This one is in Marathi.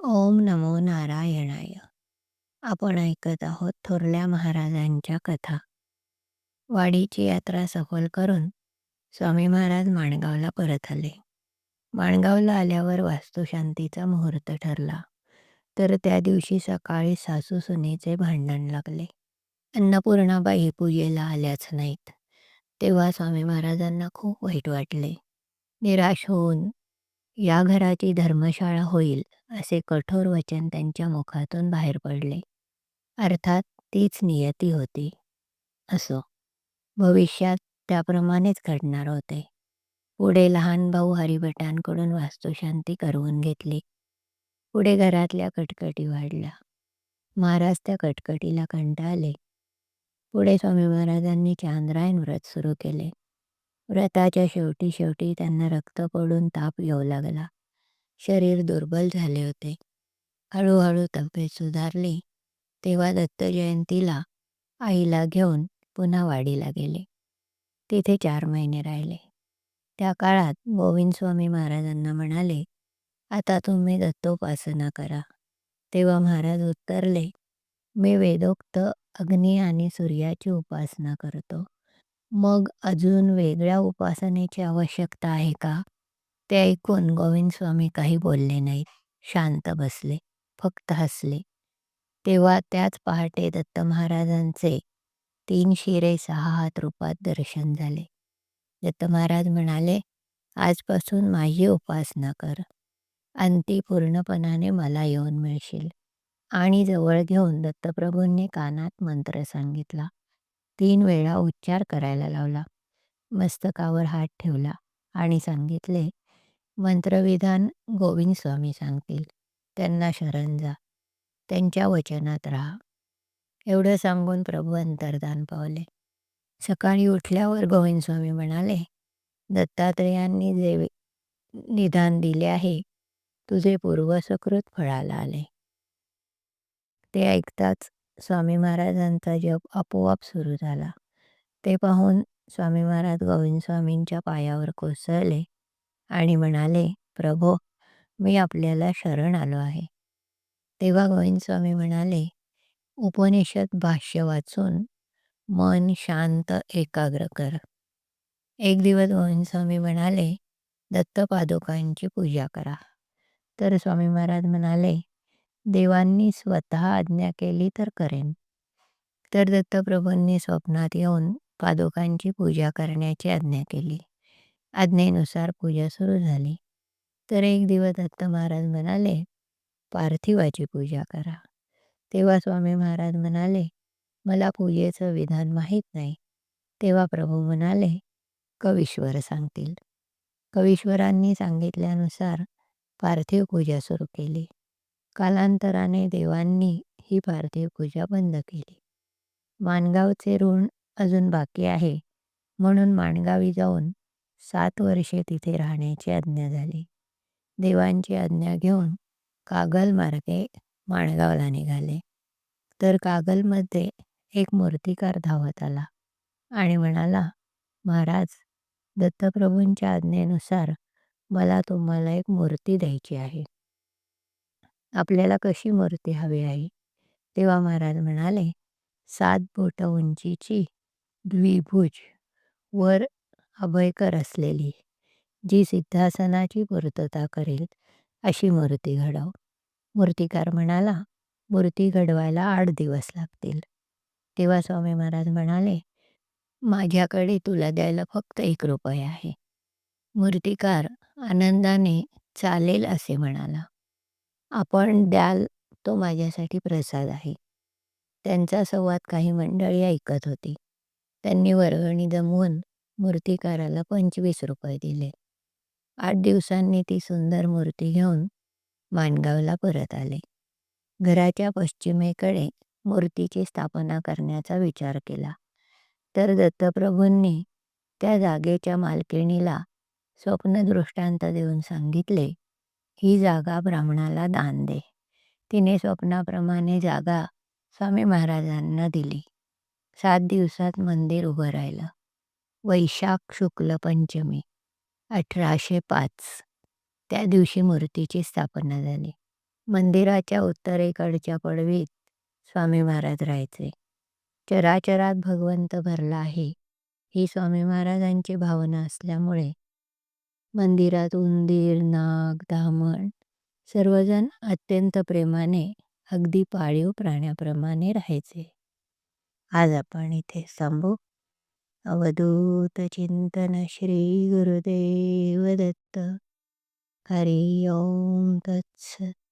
ओम नमो नारायणाय. आपण ऐकत आहोत थोरल्या महाराजांच्या कथा. वाडीची यात्रा सफल करून स्वामी महाराज माणगावला परत आले. माणगावला आल्यावर वास्तुशांतीचा मुहूर्त ठरला. तर त्या दिवशी सकाळी सासू सुनेचे भांडण लागले. अन्नपूर्णाबाई पूजेला आल्याच नाहीत. तेव्हा स्वामी महाराजांना खूप वाईट वाटले. निराश होऊन या घराची धर्मशाळा होईल असे कठोर वचन त्यांच्या मुखातून बाहेर पडले. अर्थात तीच नियती होती. असो, भविष्यात त्याप्रमाणेच घडणार होते. पुढे लहान भाऊ हरिभटांकडून वास्तुशांती करवून घेतली. पुढे घरातल्या कटकटी वाढल्या. महाराज त्या कटकटीला कंटाळले. पुढे स्वामी महाराजांनी चांद्रायण व्रत सुरू केले. व्रताच्या शेवटी शेवटी त्यांना रक्त पडून ताप येऊ लागला. शरीर दुर्बल झाले होते. हळूहळू तब्येत सुधारली तेव्हा दत्त जयंतीला आईला घेऊन पुन्हा वाडीला गेले. तिथे चार महिने राहिले. त्या काळात गोविंद स्वामी महाराजांना म्हणाले, आता तुम्ही दत्तोपासना करा. तेव्हा महाराज उत्तरले, मी वेदोक्त अग्नी आणि सूर्याची उपासना करतो. मग अजून वेगळ्या उपासनेची आवश्यकता आहे का? ते ऐकून गोविंद स्वामी काही बोलले नाहीत. शांत बसले. फक्त हसले. तेव्हा त्याच पहाटे दत्त महाराजांचे तीन शिरे सहा हात रूपात दर्शन झाले. दत्त महाराज म्हणाले, आजपासून माझी उपासना कर. अंती पूर्णपणाने मला येऊन मिळशील. आणि जवळ घेऊन दत्तप्रभूंनी कानात मंत्र सांगितला. तीन वेळा उच्चार करायला लावला. मस्तकावर हात ठेवला आणि सांगितले, मंत्रविधान गोविंद स्वामी सांगतील. त्यांना शरण जा. त्यांच्या वचनात राहा. एवढं सांगून प्रभू अंतर्धान पावले. सकाळी उठल्यावर गोविंद स्वामी म्हणाले, दत्तात्रेयांनी जे निदान दिले आहे तुझे पूर्वसकृत फळाला आले. ते ऐकताच स्वामी महाराजांचा जप आपोआप सुरू झाला. ते पाहून स्वामी महाराज गोविंद स्वामींच्या पायावर कोसळले आणि म्हणाले, प्रभो मी आपल्याला शरण आलो आहे. तेव्हा गोविंद स्वामी म्हणाले, उपनिषद भाष्य वाचून मन शांत एकाग्र कर. एक दिवस गोविंद स्वामी म्हणाले, दत्तपादुकांची पूजा करा. तर स्वामी महाराज म्हणाले, देवांनी स्वतः आज्ञा केली तर करेन. तर दत्तप्रभूंनी स्वप्नात येऊन पादुकांची पूजा करण्याची आज्ञा केली. आज्ञेनुसार पूजा सुरू झाली. तर एक दिवस दत्त महाराज म्हणाले, पार्थिवाची पूजा करा. तेव्हा स्वामी महाराज म्हणाले, मला पूजेचं विधान माहीत नाही. तेव्हा प्रभू म्हणाले, कवीश्वर सांगतील. कवीश्वरांनी सांगितल्यानुसार पार्थिव पूजा सुरू केली. कालांतराने देवांनी ही पार्थिव पूजा बंद केली. माणगावचे ऋण अजून बाकी आहे म्हणून माणगावी जाऊन सात वर्षे तिथे राहण्याची आज्ञा झाली. देवांची आज्ञा घेऊन कागल मार्गे माणगावला निघाले. तर कागलमध्ये एक मूर्तिकार धावत आला आणि म्हणाला, महाराज दत्तप्रभूंच्या आज्ञेनुसार मला तुम्हाला एक मूर्ती द्यायची आहे. आपल्याला कशी मूर्ती हवी आहे? तेव्हा महाराज म्हणाले, सात बोट उंचीची द्विभुज वर अभयकर असलेली जी सिद्धासनाची पूर्तता करेल अशी मूर्ती घडव. मूर्तिकार म्हणाला, मूर्ती घडवायला आठ दिवस लागतील. तेव्हा स्वामी महाराज म्हणाले, माझ्याकडे तुला द्यायला फक्त एक रुपये आहे. मूर्तिकार आनंदाने चालेल असे म्हणाला. आपण द्याल तो माझ्यासाठी प्रसाद आहे. त्यांचा संवाद काही मंडळी ऐकत होती. त्यांनी वर्गणी जमवून मूर्तिकाराला पंचवीस रुपये दिले. आठ दिवसांनी ती सुंदर मूर्ती घेऊन माणगावला परत आले. घराच्या पश्चिमेकडे मूर्तीची स्थापना करण्याचा विचार केला. तर दत्तप्रभूंनी त्या जागेच्या मालकिणीला स्वप्नदृष्टांत देऊन सांगितले, ही जागा ब्राह्मणाला दान दे. तिने स्वप्नाप्रमाणे जागा स्वामी महाराजांना दिली. सात दिवसात मंदिर उभं राहिलं. वैशाख शुक्ल पंचमी अठराशे पाच त्या दिवशी मूर्तीची स्थापना झाली. मंदिराच्या उत्तरेकडच्या पडवीत स्वामी महाराज राहायचे. चराचरात भगवंत भरला आहे ही स्वामी महाराजांची भावना असल्यामुळे मंदिरात उंदीर, नाग, धामण सर्वजण अत्यंत प्रेमाने अगदी पाळीव प्राण्याप्रमाणे राहायचे. आज आपण इथे थांबू. अवधूत चिंतन श्री गुरुदेव दत्त. हरि ओम तत्सत